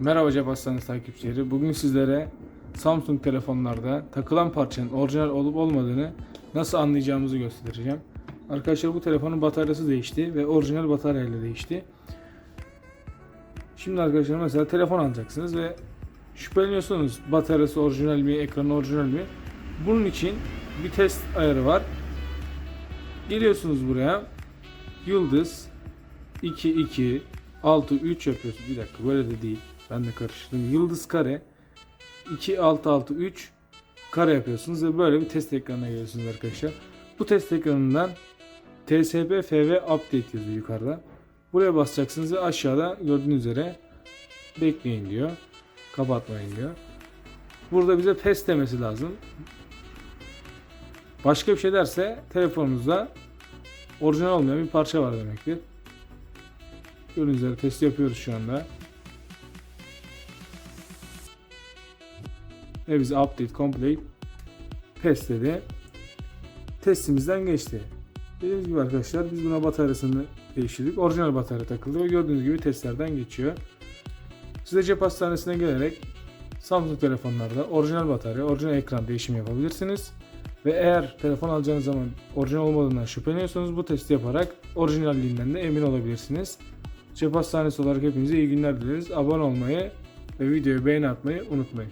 Merhaba Cep Hastanesi takipçileri. Bugün sizlere Samsung telefonlarda takılan parçanın orijinal olup olmadığını nasıl anlayacağımızı göstereceğim. Arkadaşlar bu telefonun bataryası değişti ve orijinal bataryayla değişti. Şimdi arkadaşlar mesela telefon alacaksınız ve şüpheleniyorsunuz bataryası orijinal mi, ekranı orijinal mi? Bunun için bir test ayarı var. Geliyorsunuz buraya. Yıldız 2 2 6 3 yapıyorsun. Bir dakika böyle de değil. Ben de karıştırdım. Yıldız kare 2 6 6 3 kare yapıyorsunuz ve böyle bir test ekranına geliyorsunuz arkadaşlar. Bu test ekranından TSP FV Update yazıyor yukarıda. Buraya basacaksınız ve aşağıda gördüğünüz üzere bekleyin diyor. Kapatmayın diyor. Burada bize PES demesi lazım. Başka bir şey derse telefonunuzda orijinal olmayan bir parça var demektir. Gördüğünüz üzere test yapıyoruz şu anda. Ve bize update complete test dedi. Testimizden geçti. Dediğimiz gibi arkadaşlar biz buna bataryasını değiştirdik. Orijinal batarya takıldı ve gördüğünüz gibi testlerden geçiyor. Siz de cep hastanesine gelerek Samsung telefonlarda orijinal batarya, orijinal ekran değişimi yapabilirsiniz. Ve eğer telefon alacağınız zaman orijinal olmadığından şüpheleniyorsanız bu testi yaparak orijinalliğinden de emin olabilirsiniz. Cep hastanesi olarak hepinize iyi günler dileriz. Abone olmayı ve videoyu beğeni atmayı unutmayın.